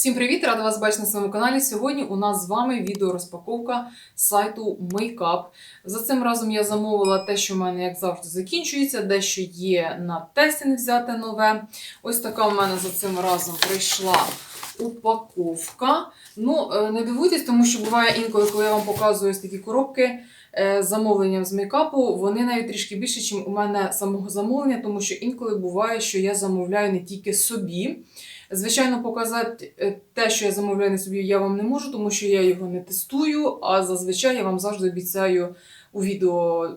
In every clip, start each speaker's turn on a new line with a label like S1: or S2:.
S1: Всім привіт! Рада вас бачити на своєму каналі. Сьогодні у нас з вами відеорозпаковка сайту Makeup. За цим разом я замовила те, що в мене, як завжди, закінчується, дещо є на тестінг взяти нове. Ось така в мене за цим разом прийшла упаковка. Ну, е, не дивуйтесь, тому що буває інколи, коли я вам показую ось такі коробки е, замовленням з мейкапу, вони навіть трішки більше, ніж у мене самого замовлення, тому що інколи буває, що я замовляю не тільки собі. Звичайно, показати е, те, що я замовляю на собі, я вам не можу, тому що я його не тестую. А зазвичай я вам завжди обіцяю у відео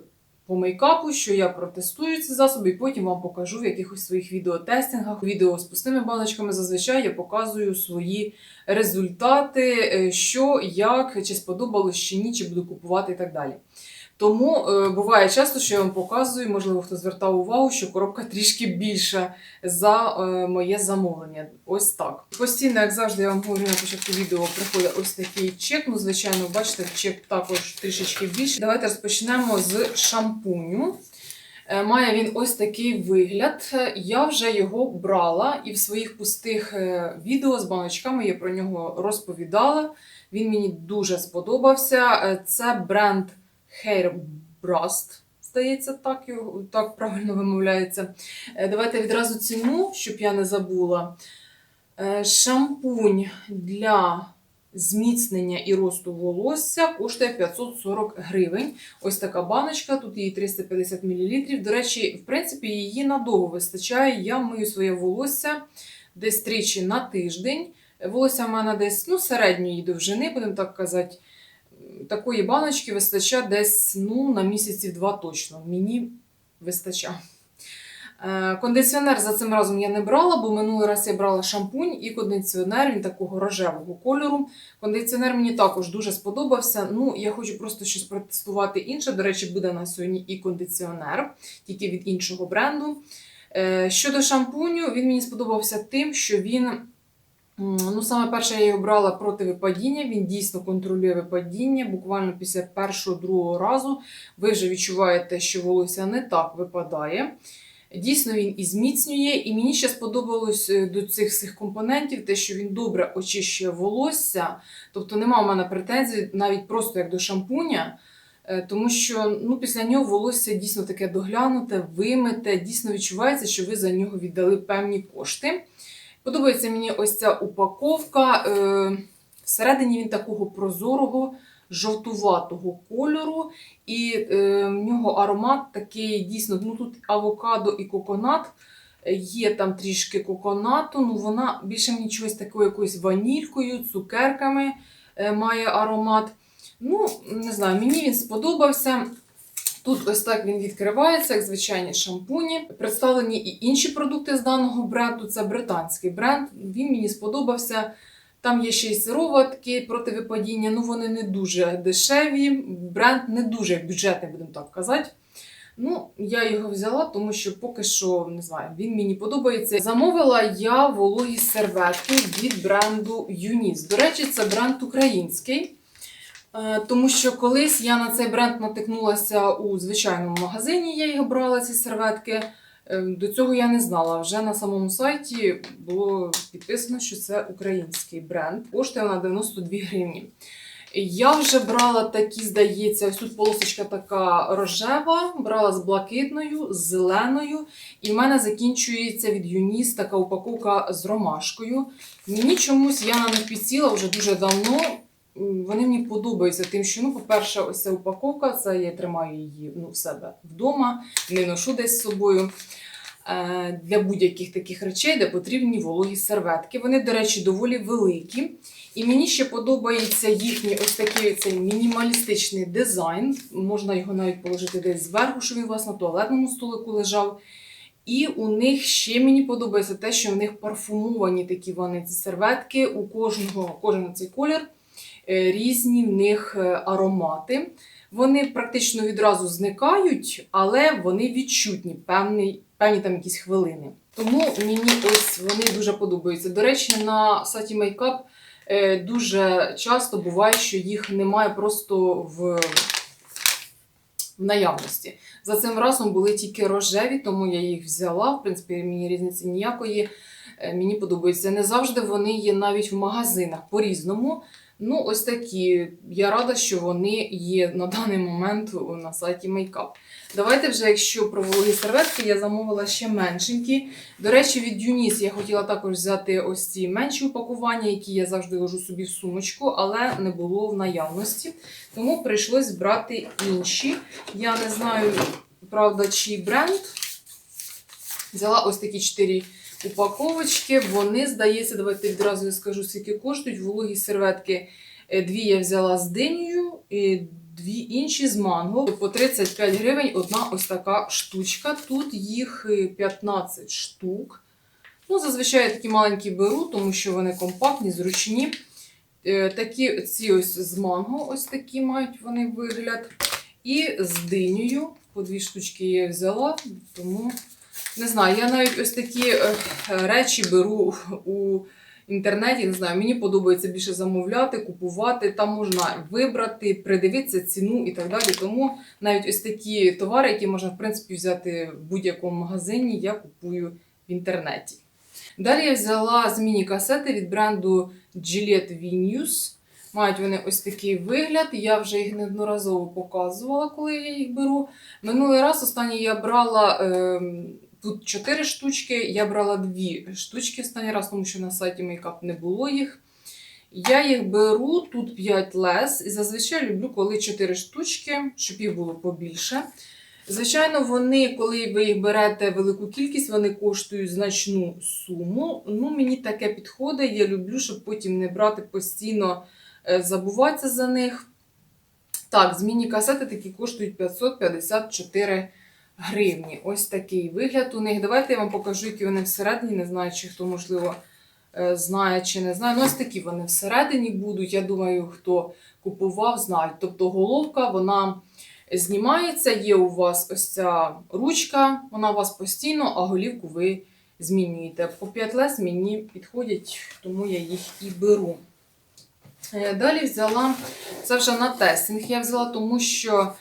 S1: по мейкапу, що я протестую ці засоби, і потім вам покажу в якихось своїх відеотестингах. Відео з пустими баночками зазвичай я показую свої результати, е, що, як, чи сподобалось, чи ні, чи буду купувати і так далі. Тому е, буває часто, що я вам показую, можливо, хто звертав увагу, що коробка трішки більша за е, моє замовлення. Ось так. Постійно, як завжди, я вам говорю на початку відео, приходить ось такий чек. Ну, звичайно, бачите, чек також трішечки більший. Давайте розпочнемо з шампуню. Е, Має він ось такий вигляд. Я вже його брала і в своїх пустих е, відео з баночками я про нього розповідала. Він мені дуже сподобався. Е, Це бренд Hairbrust. Здається, так, так правильно вимовляється. Давайте відразу ціну, щоб я не забула. Шампунь для зміцнення і росту волосся коштує 540 гривень. Ось така баночка, тут її 350 мл. До речі, в принципі, її надовго вистачає. Я мию своє волосся десь тричі на тиждень. Волосся в мене десь ну, середньої довжини, будемо так казати. Такої баночки вистачає десь ну, на місяців два точно. Мені вистачає. Е, Кондиціонер за цим разом я не брала, бо минулий раз я брала шампунь і кондиціонер він такого рожевого кольору. Кондиціонер мені також дуже сподобався. Ну, я хочу просто щось протестувати інше. До речі, буде на сьогодні і кондиціонер, тільки від іншого бренду. Е, Щодо шампуню, він мені сподобався тим, що він. Ну, саме перше я його брала проти випадіння. Він дійсно контролює випадіння. Буквально після першого-другого разу ви вже відчуваєте, що волосся не так випадає. Дійсно, він і зміцнює, і мені ще сподобалось е, до цих всіх компонентів те, що він добре очищує волосся. Тобто нема в мене претензій навіть просто як до шампуня, е, тому що ну, після нього волосся дійсно таке доглянуте, вимите, дійсно відчувається, що ви за нього віддали певні кошти. Подобається мені ось ця упаковка. Е, Всередині він такого прозорого, жовтуватого кольору, і е, в нього аромат такий дійсно, ну тут авокадо і коконат. Є там трішки коконату, ну вона більше мені чогось такою якоюсь ванількою, цукерками е, має аромат. Ну, не знаю, мені він сподобався. Тут ось так він відкривається, як звичайні шампуні. Представлені і інші продукти з даного бренду. Це британський бренд. Він мені сподобався. Там є ще й сироватки проти випадіння. Ну вони не дуже дешеві. Бренд не дуже бюджетний, будемо так казати. Ну, я його взяла, тому що поки що не знаю, він мені подобається. Замовила я вологі серветки від бренду Юніс. До речі, це бренд український. Е, Тому що колись я на цей бренд натикнулася у звичайному магазині, я їх брала, ці серветки. Е, До цього я не знала. Вже на самому сайті було підписано, що це український бренд. Коштує вона 92 гривні. Я вже брала такі, здається, ось тут полосочка така рожева, брала з блакитною, з зеленою. І в мене закінчується від Юніс така упаковка з ромашкою. Мені чомусь я на них підсіла вже дуже давно. Вони мені подобаються тим, що, ну, по-перше, ось ця упаковка, це я тримаю її ну, в себе вдома, не ношу десь з собою. Е, Для будь-яких таких речей, де потрібні вологі серветки. Вони, до речі, доволі великі. І мені ще подобається їхній ось такий цей мінімалістичний дизайн. Можна його навіть положити десь зверху, щоб він у вас на туалетному столику лежав. І у них ще мені подобається те, що в них парфумовані такі вони ці серветки. У кожного кожен цей колір різні в них е, аромати. Вони практично відразу зникають, але вони відчутні певні, певні там якісь хвилини. Тому мені ось вони дуже подобаються. До речі, на сайті Makeup е, дуже часто буває, що їх немає просто в, в наявності. За цим разом були тільки рожеві, тому я їх взяла. В принципі, мені різниці ніякої Е, Мені подобається. Не завжди вони є навіть в магазинах по-різному. Ну, ось такі. Я рада, що вони є на даний момент на сайті Makeup. Давайте вже, якщо про вологі серветки, я замовила ще меншенькі. До речі, від Юніс я хотіла також взяти ось ці менші упакування, які я завжди ложу собі в сумочку, але не було в наявності. Тому прийшлось брати інші. Я не знаю, правда, чий бренд. Взяла ось такі чотири упаковочки. Вони, здається, давайте відразу я скажу, скільки коштують. Вологі серветки. Е, Дві я взяла з динею, і дві інші з манго. По 35 гривень одна ось така штучка. Тут їх е, 15 штук. Ну, зазвичай я такі маленькі беру, тому що вони компактні, зручні. Е, Такі ці ось з манго, ось такі мають вони вигляд. І з динею. По дві штучки я взяла, тому не знаю, я навіть ось такі е, речі беру у інтернеті. Не знаю, мені подобається більше замовляти, купувати. Там можна вибрати, придивитися ціну і так далі. Тому навіть ось такі товари, які можна в принципі взяти в будь-якому магазині, я купую в інтернеті. Далі я взяла змінні касети від бренду Gillette Venus. Мають вони ось такий вигляд. Я вже їх неодноразово показувала, коли я їх беру. Минулий раз останній я брала ем, тут 4 штучки, я брала 2 штучки останній раз, тому що на сайті Makeup не було їх. Я їх беру, тут 5 лес, і зазвичай люблю, коли 4 штучки, щоб їх було побільше. Звичайно, вони, коли ви їх берете велику кількість, вони коштують значну суму. Ну, мені таке підходить. Я люблю, щоб потім не брати постійно, е, забуватися за них. Так, змінні касети такі коштують 554 гривні. Ось такий вигляд у них. Давайте я вам покажу, які вони всередині. Не знаю, чи хто, можливо, е, знає чи не знає. Ну, ось такі вони всередині будуть. Я думаю, хто купував, знають. Тобто головка, вона знімається, є у вас ось ця ручка, вона у вас постійно, а голівку ви змінюєте. По 5 лес мені підходять, тому я їх і беру. Е, Далі взяла, це вже на тестинг я взяла, тому що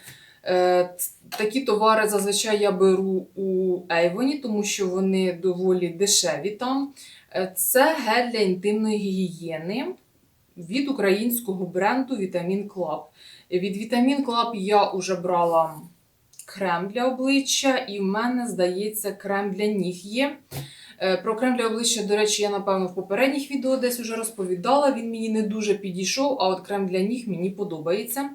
S1: такі товари зазвичай я беру у Ейвоні, тому що вони доволі дешеві там. Е, Це гель для інтимної гігієни від українського бренду Vitamin Club. Від Vitamin Club я вже брала крем для обличчя, і в мене, здається, крем для ніг є. Е, Про крем для обличчя, до речі, я, напевно, в попередніх відео десь вже розповідала. Він мені не дуже підійшов, а от крем для ніг мені подобається.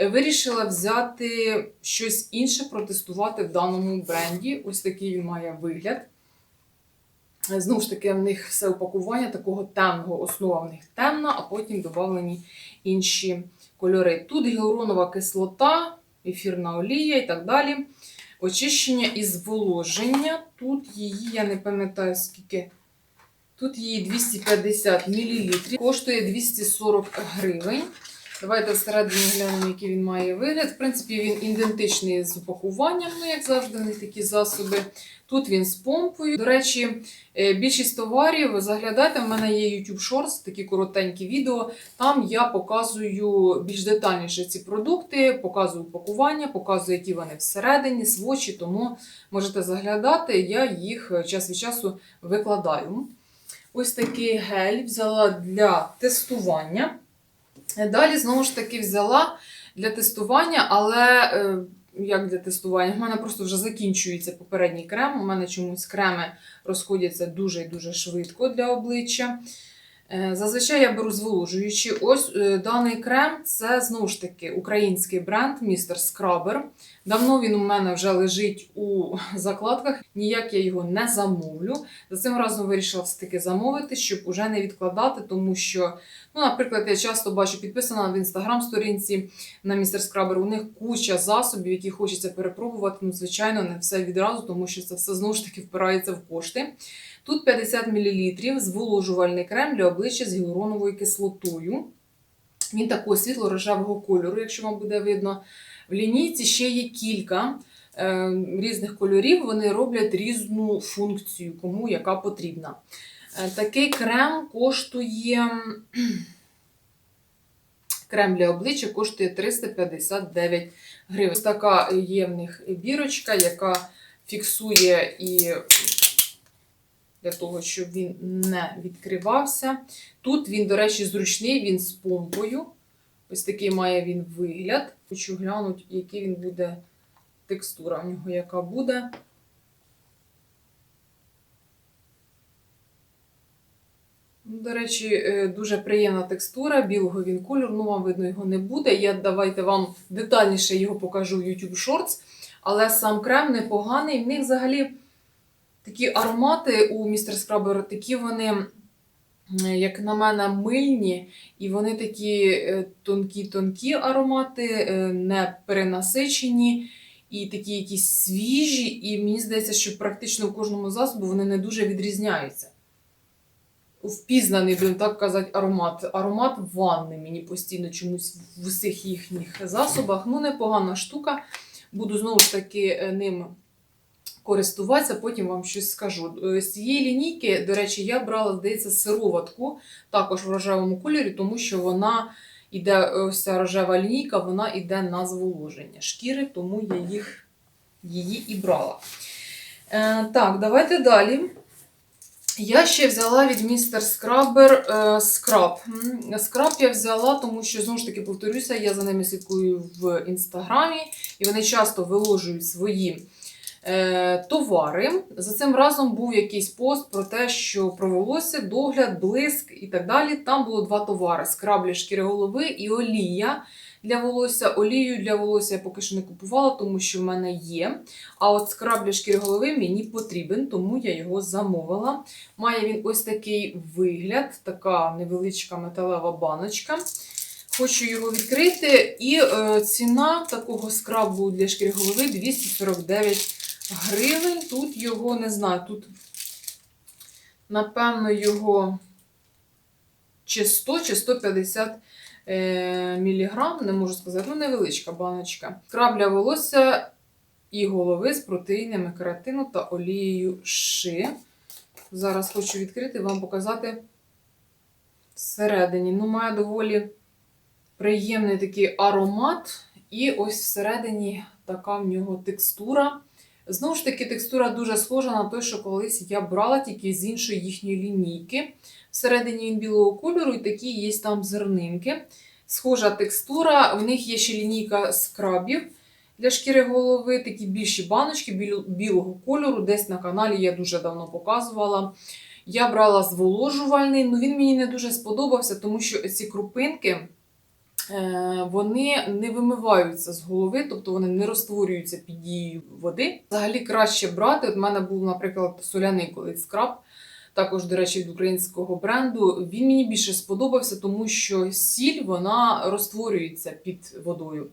S1: Вирішила взяти щось інше, протестувати в даному бренді. Ось такий він має вигляд. Знову ж таки, в них все упакування такого темного, основа в них темна, а потім додавлені інші кольори. Тут гіалуронова кислота, ефірна олія і так далі. Очищення і зволоження. Тут її, я не пам'ятаю скільки. Тут її 250 мл, коштує 240 гривень. Давайте всередині глянемо, який він має вигляд. В принципі, він ідентичний з упакуванням, ну, як завжди, вони такі засоби. Тут він з помпою. До речі, е, більшість товарів заглядайте. В мене є YouTube Shorts, такі коротенькі відео. Там я показую більш детальніше ці продукти, показую упакування, показую, які вони всередині, свочі, тому можете заглядати, я їх час від часу викладаю. Ось такий гель взяла для тестування. Далі, знову ж таки, взяла для тестування, але е, як для тестування? У мене просто вже закінчується попередній крем. У мене чомусь креми розходяться дуже і дуже швидко для обличчя. Е, Зазвичай я беру зволожуючі. Ось е, даний крем це знову ж таки український бренд Mr. Scrubber. Давно він у мене вже лежить у закладках, ніяк я його не замовлю. За цим разом вирішила все-таки замовити, щоб уже не відкладати, тому що, ну, наприклад, я часто бачу підписана в інстаграм-сторінці на Mr. Scrubber, у них куча засобів, які хочеться перепробувати. Ну, звичайно, не все відразу, тому що це все знову ж таки впирається в кошти. Тут 50 мл зволожувальний крем для обличчя з гіалуроновою кислотою. Він такого світло-рожевого кольору, якщо вам буде видно. В лінійці ще є кілька е, різних кольорів, вони роблять різну функцію, кому яка потрібна. Е, такий крем коштує. Крем для обличчя коштує 359 гривень. Ось така є в них бірочка, яка фіксує і для того, щоб він не відкривався. Тут він, до речі, зручний, він з помпою. Ось такий має він вигляд. Хочу глянути, який він буде текстура в нього, яка буде. Ну, До речі, е, дуже приємна текстура, білого він кольору, ну вам видно його не буде. Я давайте вам детальніше його покажу в YouTube Shorts. Але сам крем непоганий. В них взагалі такі аромати у Містер Скрабер, такі вони, як на мене, мильні, і вони такі е, тонкі-тонкі аромати, е, не перенасичені. І такі якісь свіжі, і мені здається, що практично в кожному засобі вони не дуже відрізняються впізнаний, будемо так казати, аромат. Аромат ванни мені постійно чомусь в усіх їхніх засобах. Ну, непогана штука. Буду знову ж таки е, ним користуватися, потім вам щось скажу. Е, З цієї лінійки, до речі, я брала, здається, сироватку, також в рожевому кольорі, тому що вона іде, ось ця рожева лінійка, вона йде на зволоження шкіри, тому я їх, її і брала. Е, так, давайте далі. Я ще взяла від містер Скрабер е, скраб. Скраб я взяла, тому що, знову ж таки, повторюся, я за ними слідкую в інстаграмі, і вони часто виложують свої е, товари. За цим разом був якийсь пост про те, що про волосся, догляд, блиск і так далі. Там було два товари: скраб для шкіри голови і олія для волосся. Олію для волосся я поки що не купувала, тому що в мене є. А от скраб для шкіри голови мені потрібен, тому я його замовила. Має він ось такий вигляд, така невеличка металева баночка. Хочу його відкрити. І е, ціна такого скрабу для шкіри голови 249 гривень. Тут його не знаю, тут, напевно, його чи 100, чи 150 е, міліграм, не можу сказати, ну невеличка баночка. Скраб для волосся і голови з протеїнами кератину та олією ши. Зараз хочу відкрити вам показати всередині. Ну, має доволі приємний такий аромат. І ось всередині така в нього текстура. Знову ж таки, текстура дуже схожа на те, що колись я брала тільки з іншої їхньої лінійки. Всередині він білого кольору, і такі є там зернинки. Схожа текстура. В них є ще лінійка скрабів для шкіри голови, такі більші баночки біл- білого кольору. Десь на каналі я дуже давно показувала. Я брала зволожувальний, але він мені не дуже сподобався, тому що ці крупинки. Е, Вони не вимиваються з голови, тобто вони не розтворюються під дією води. Взагалі краще брати. От в мене був, наприклад, соляний колись скраб, також, до речі, від українського бренду. Він мені більше сподобався, тому що сіль вона розтворюється під водою.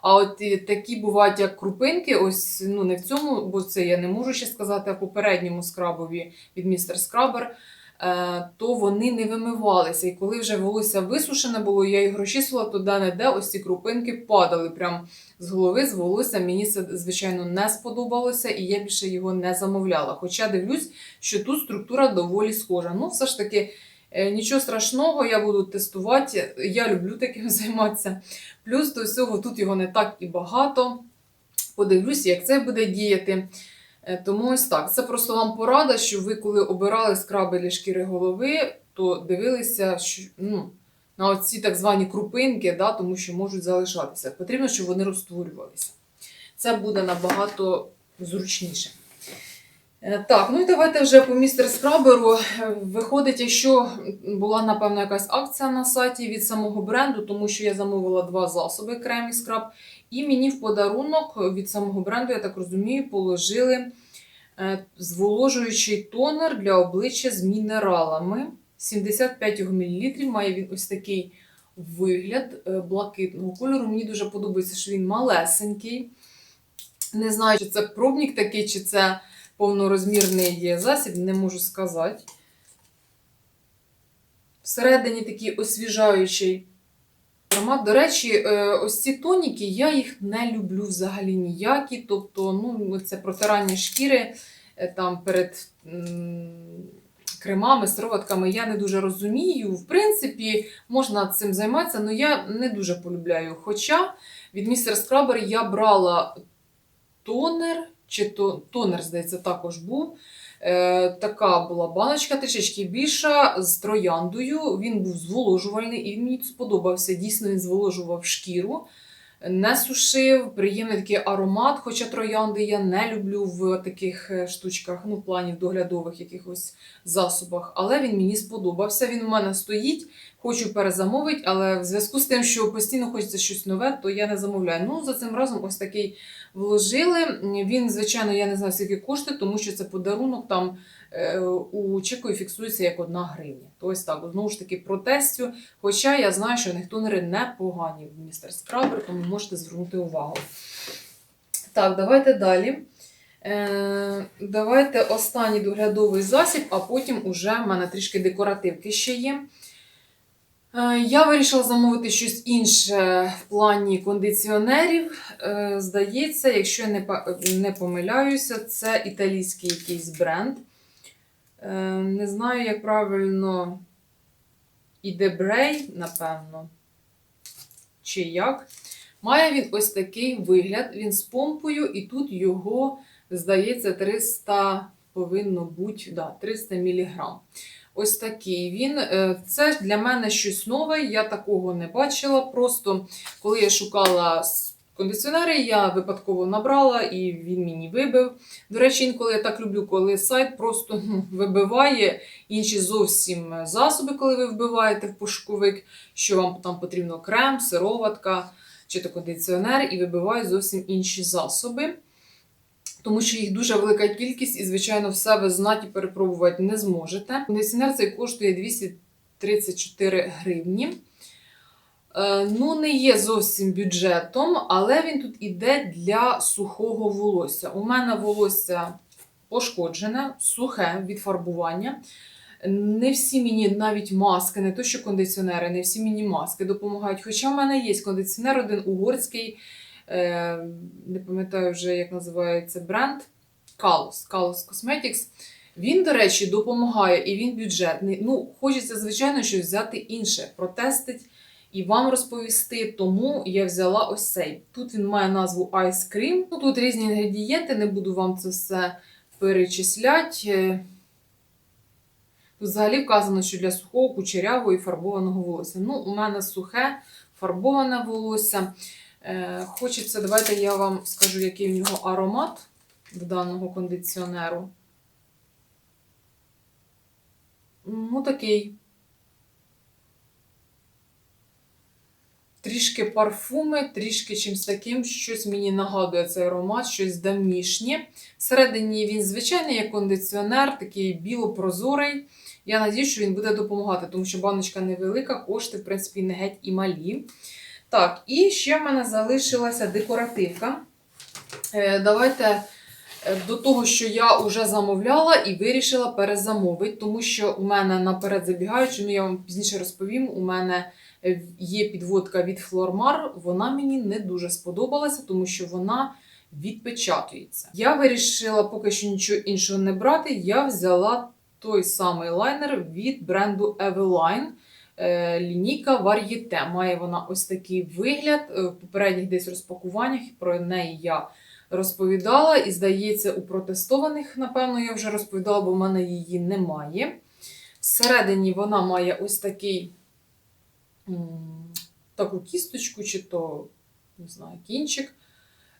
S1: А от такі бувають, як крупинки, ось ну не в цьому, бо це я не можу ще сказати, а попередньому скрабові від містер Скрабер. Е, То вони не вимивалися. І коли вже волосся висушене було, я їх розчісувала, то де-не-де ось ці крупинки падали прям з голови, з волосся. Мені це, звичайно, не сподобалося, і я більше його не замовляла. Хоча дивлюсь, що тут структура доволі схожа. Ну, все ж таки, е, нічого страшного, я буду тестувати. Я люблю таким займатися. Плюс до всього тут його не так і багато. Подивлюсь, як це буде діяти. Е, Тому ось так. Це просто вам порада, що ви, коли обирали скраби для шкіри голови, то дивилися що, ну, на оці так звані крупинки, да, тому що можуть залишатися. Потрібно, щоб вони розтворювалися. Це буде набагато зручніше. Е, Так, ну і давайте вже по містер скраберу. Е, Виходить, якщо була, напевно, якась акція на сайті від самого бренду, тому що я замовила два засоби крем і скраб. І мені в подарунок від самого бренду, я так розумію, положили е, зволожуючий тонер для обличчя з мінералами. 75 мл. Має він ось такий вигляд блакитного кольору. Мені дуже подобається, що він малесенький. Не знаю, чи це пробник такий, чи це повнорозмірний засіб, не можу сказати. Всередині такий освіжаючий аромат. До речі, е, ось ці тоніки, я їх не люблю взагалі ніякі. Тобто, ну, це протирання шкіри е, там перед кремами, сироватками я не дуже розумію. В принципі, можна цим займатися, але я не дуже полюбляю. Хоча від містер Скрабер я брала тонер, чи то тонер, здається, також був. Е, така була баночка трішечки більша з трояндою. Він був зволожувальний і мені сподобався. Дійсно, він зволожував шкіру, не сушив, приємний такий аромат. Хоча троянди я не люблю в таких е, штучках, ну, в плані доглядових якихось засобах. Але він мені сподобався. Він у мене стоїть. Хочу перезамовити, але в зв'язку з тим, що постійно хочеться щось нове, то я не замовляю. Ну, за цим разом ось такий вложили. Він, звичайно, я не знаю, скільки коштує, тому що це подарунок там е, у чеку фіксується як одна гривня. То ось так, знову ж таки, протестю. Хоча я знаю, що тонери не погані в містер Скрабер, тому можете звернути увагу. Так, давайте далі. Е, давайте останній доглядовий засіб, а потім уже в мене трішки декоративки ще є. Е, Я вирішила замовити щось інше в плані кондиціонерів. Е, Здається, якщо я не, помиляюся, це італійський якийсь бренд. Е, Не знаю, як правильно Ідебрей, напевно. Чи як. Має він ось такий вигляд. Він з помпою, і тут його, здається, 300 повинно бути, да, 300 мг. Ось такий він. Е, Це для мене щось нове, я такого не бачила. Просто коли я шукала кондиціонери, я випадково набрала і він мені вибив. До речі, інколи я так люблю, коли сайт просто вибиває інші зовсім засоби, коли ви вбиваєте в пошуковик, що вам там потрібно крем, сироватка чи то кондиціонер, і вибиває зовсім інші засоби. Тому що їх дуже велика кількість, і, звичайно, все ви знаті перепробувати не зможете. Кондиціонер цей коштує 234 гривні. Е, Ну, не є зовсім бюджетом, але він тут іде для сухого волосся. У мене волосся пошкоджене, сухе від фарбування. Не всі мені навіть маски, не то що кондиціонери, не всі мені маски допомагають. Хоча в мене є кондиціонер один угорський, не пам'ятаю вже, як називається бренд Kalos, Kalos Cosmetics. Він, до речі, допомагає і він бюджетний. Ну, хочеться, звичайно, щось взяти інше, протестить і вам розповісти. Тому я взяла ось цей. Тут він має назву Ice Cream. Ну, тут різні інгредієнти, не буду вам це все перечисляти. Тут взагалі вказано, що для сухого, кучерявого і фарбованого волосся. Ну, у мене сухе, фарбоване волосся. Е, хочеться, давайте я вам скажу, який в нього аромат в даного кондиціонеру. Ну, такий. Трішки парфуми, трішки чимось таким, щось мені нагадує цей аромат, щось давнішнє. Всередині він звичайний як кондиціонер, такий білопрозорий. Я надіюсь, що він буде допомагати, тому що баночка невелика, кошти, в принципі, не геть і малі. Так, і ще в мене залишилася декоративка. Е, Давайте е, до того, що я вже замовляла і вирішила перезамовити, тому що у мене наперед забігаючи, ну я вам пізніше розповім, у мене е, є підводка від Flormar, вона мені не дуже сподобалася, тому що вона відпечатується. Я вирішила поки що нічого іншого не брати. Я взяла той самий лайнер від бренду Eveline. Е, Лінійка Varieté. Має вона ось такий вигляд. Е, В попередніх десь розпакуваннях про неї я розповідала. І, здається, у протестованих, напевно, я вже розповідала, бо в мене її немає. Всередині вона має ось такий таку кісточку, чи то, не знаю, кінчик.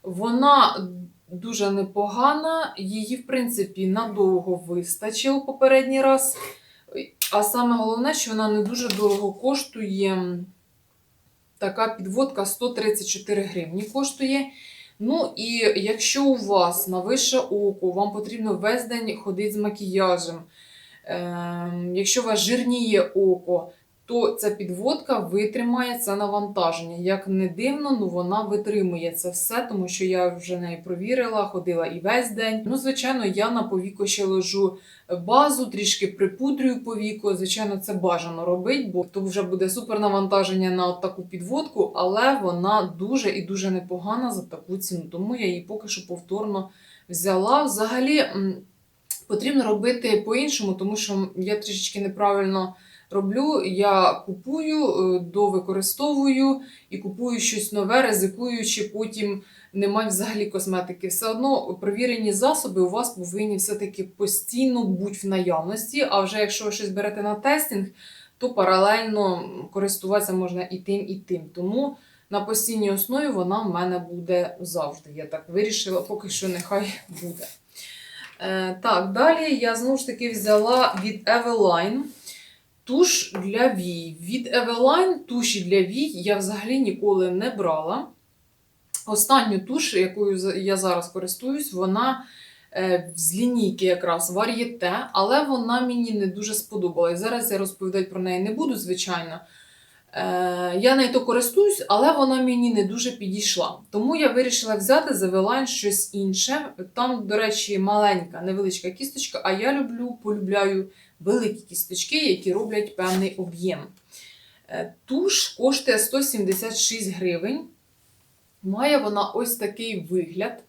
S1: Вона дуже непогана, її, в принципі, надовго вистачило попередній раз. А саме головне, що вона не дуже дорого коштує. Така підводка 134 гривні коштує. Ну і якщо у вас на вище око, вам потрібно весь день ходити з макіяжем. Ем, якщо у вас жирніє око, то ця підводка витримає це навантаження. Як не дивно, ну вона витримує це все, тому що я вже неї провірила, ходила і весь день. Ну, звичайно, я на повіку ще ложу базу, трішки припудрюю повіку. Звичайно, це бажано робити, бо то вже буде супер навантаження на от таку підводку, але вона дуже і дуже непогана за таку ціну. Тому я її поки що повторно взяла. Взагалі потрібно робити по-іншому, тому що я трішечки неправильно роблю? Я купую, е, довикористовую і купую щось нове, ризикуючи потім не мати взагалі косметики. Все одно провірені засоби у вас повинні все-таки постійно бути в наявності. А вже якщо ви щось берете на тестінг, то паралельно користуватися можна і тим, і тим. Тому на постійній основі вона в мене буде завжди. Я так вирішила, поки що нехай буде. Е, так, далі я знову ж таки взяла від Eveline туш для вій. Від Eveline туші для вій я взагалі ніколи не брала. Останню туш, якою я зараз користуюсь, вона е, з лінійки якраз вар'єте, але вона мені не дуже сподобалась. Зараз я розповідати про неї не буду, звичайно. Е, я нею то користуюсь, але вона мені не дуже підійшла. Тому я вирішила взяти з Eveline щось інше. Там, до речі, маленька, невеличка кісточка, а я люблю, полюбляю великі кісточки, які роблять певний об'єм. Е, Туш коштує 176 гривень. Має вона ось такий вигляд.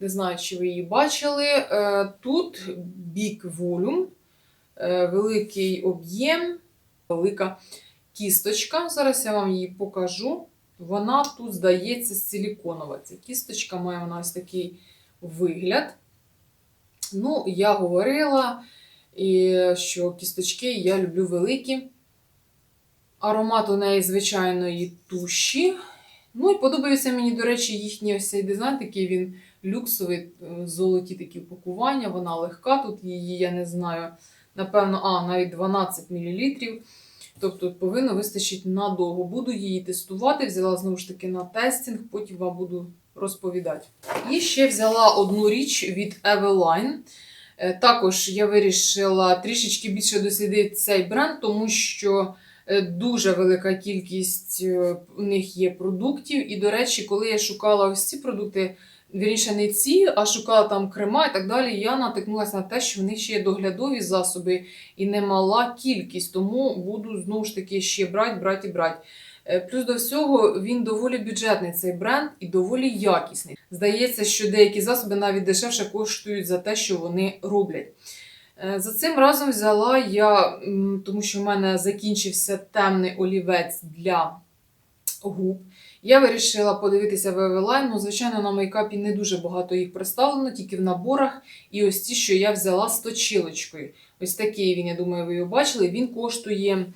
S1: Не знаю, чи ви її бачили. Е, Тут бік волюм, е, великий об'єм, велика кісточка. Зараз я вам її покажу. Вона тут, здається, силіконова. Ця кісточка має вона ось такий вигляд. Ну, я говорила, і що кісточки я люблю великі. Аромат у неї звичайної туші. Ну і подобається мені, до речі, їхній ось цей дизайн, такий він люксовий, е, золоті такі упакування, вона легка. Тут її, я не знаю, напевно, а, навіть 12 мл. Тобто повинно вистачити надовго. Буду її тестувати, взяла знову ж таки на тестінг, потім вам буду розповідати. І ще взяла одну річ від Eveline. Е, Також я вирішила трішечки більше дослідити цей бренд, тому що е, дуже велика кількість е, у них є продуктів. І, до речі, коли я шукала ось ці продукти, вірніше не ці, а шукала там крема і так далі, я натикнулася на те, що в них ще є доглядові засоби і немала кількість, тому буду знову ж таки ще брати, брати і брати. Е, Плюс до всього він доволі бюджетний цей бренд і доволі якісний. Здається, що деякі засоби навіть дешевше коштують за те, що вони роблять. Е, За цим разом взяла я, тому що в мене закінчився темний олівець для губ. Я вирішила подивитися Eveline. Ну, звичайно, на мейкапі не дуже багато їх представлено, тільки в наборах. І ось ті, що я взяла з точилочкою. Ось такий він, я думаю, ви його бачили. Він коштує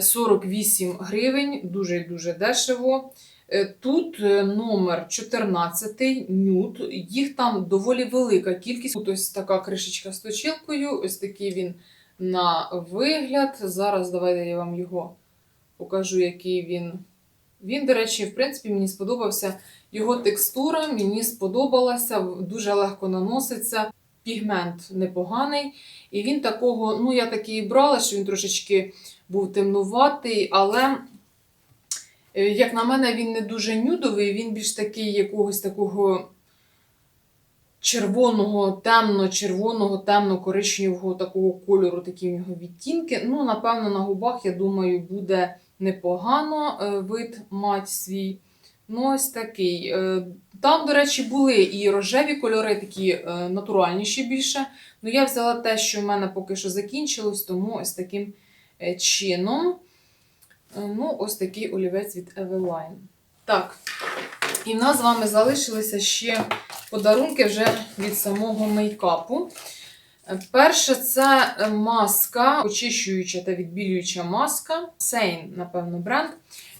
S1: 48 гривень, дуже і дуже дешево. Е, Тут е, номер 14 нюд, їх там доволі велика кількість. Тут ось така кришечка з точилкою, ось такий він на вигляд. Зараз давайте я вам його покажу, який він. Він, до речі, в принципі, мені сподобався. Його текстура мені сподобалася, дуже легко наноситься. Пігмент непоганий. І він такого, ну, я такий брала, що він трошечки був темнуватий, але, е, як на мене, він не дуже нюдовий, він більш такий якогось такого червоного, темно-червоного, темно-коричневого такого кольору, такі в нього відтінки. Ну, напевно, на губах, я думаю, буде непогано е, вид мать свій. Ну, ось такий. Е, Там, до речі, були і рожеві кольори, такі натуральніші більше. Ну, я взяла те, що в мене поки що закінчилось, тому ось таким чином. Е, Ну, ось такий олівець від Eveline. Так. І в нас з вами залишилися ще подарунки вже від самого мейкапу. Перше, це е, маска, очищуюча та відбілююча маска. Сейн, напевно, бренд.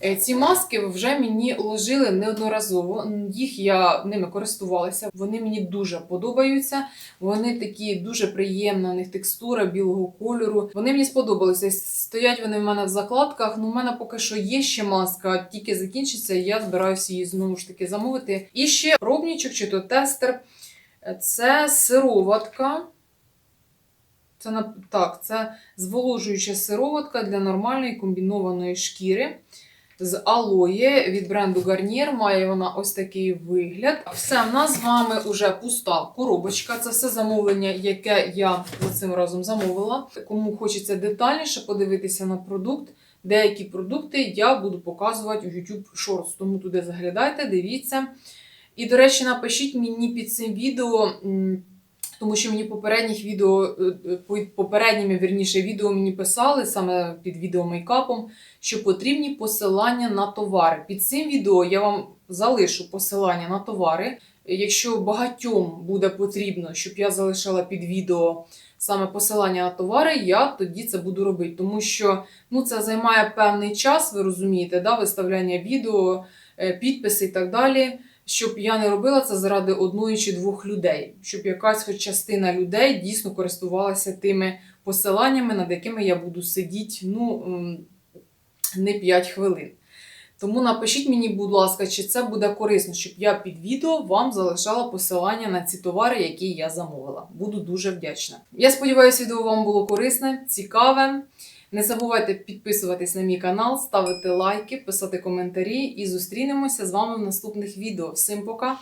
S1: Е, Ці маски вже мені ложили неодноразово. Їх я ними користувалася. Вони мені дуже подобаються. Вони такі дуже приємна, у них текстура білого кольору. Вони мені сподобалися. Стоять вони в мене в закладках. Ну, у мене поки що є ще маска, тільки закінчиться, я збираюся її знову ж таки замовити. І ще пробнічок чи то тестер. Е, Це сироватка. Це так, це зволожуюча сироватка для нормальної комбінованої шкіри з алоє від бренду Garnier. Має вона ось такий вигляд. Все, в нас з вами вже пуста коробочка. Це все замовлення, яке я цим разом замовила. Кому хочеться детальніше подивитися на продукт. Деякі продукти я буду показувати у YouTube Shorts, тому туди заглядайте, дивіться. І, до речі, напишіть мені під цим відео. Тому що мені попередніх відео, е, е, по- попередніми вірніше відео мені писали саме під відео мейкапом, що потрібні посилання на товари. Під цим відео я вам залишу посилання на товари. Якщо багатьом буде потрібно, щоб я залишала під відео саме посилання на товари, я тоді це буду робити. Тому що ну, це займає певний час, ви розумієте, да, виставляння відео, е, підписи і так далі. Щоб я не робила це заради одної чи двох людей, щоб якась хоч частина людей дійсно користувалася тими посиланнями, над якими я буду сидіти ну, не 5 хвилин. Тому напишіть мені, будь ласка, чи це буде корисно, щоб я під відео вам залишала посилання на ці товари, які я замовила. Буду дуже вдячна. Я сподіваюся, відео вам було корисне, цікаве. Не забувайте підписуватись на мій канал, ставити лайки, писати коментарі і зустрінемося з вами в наступних відео. Всім пока!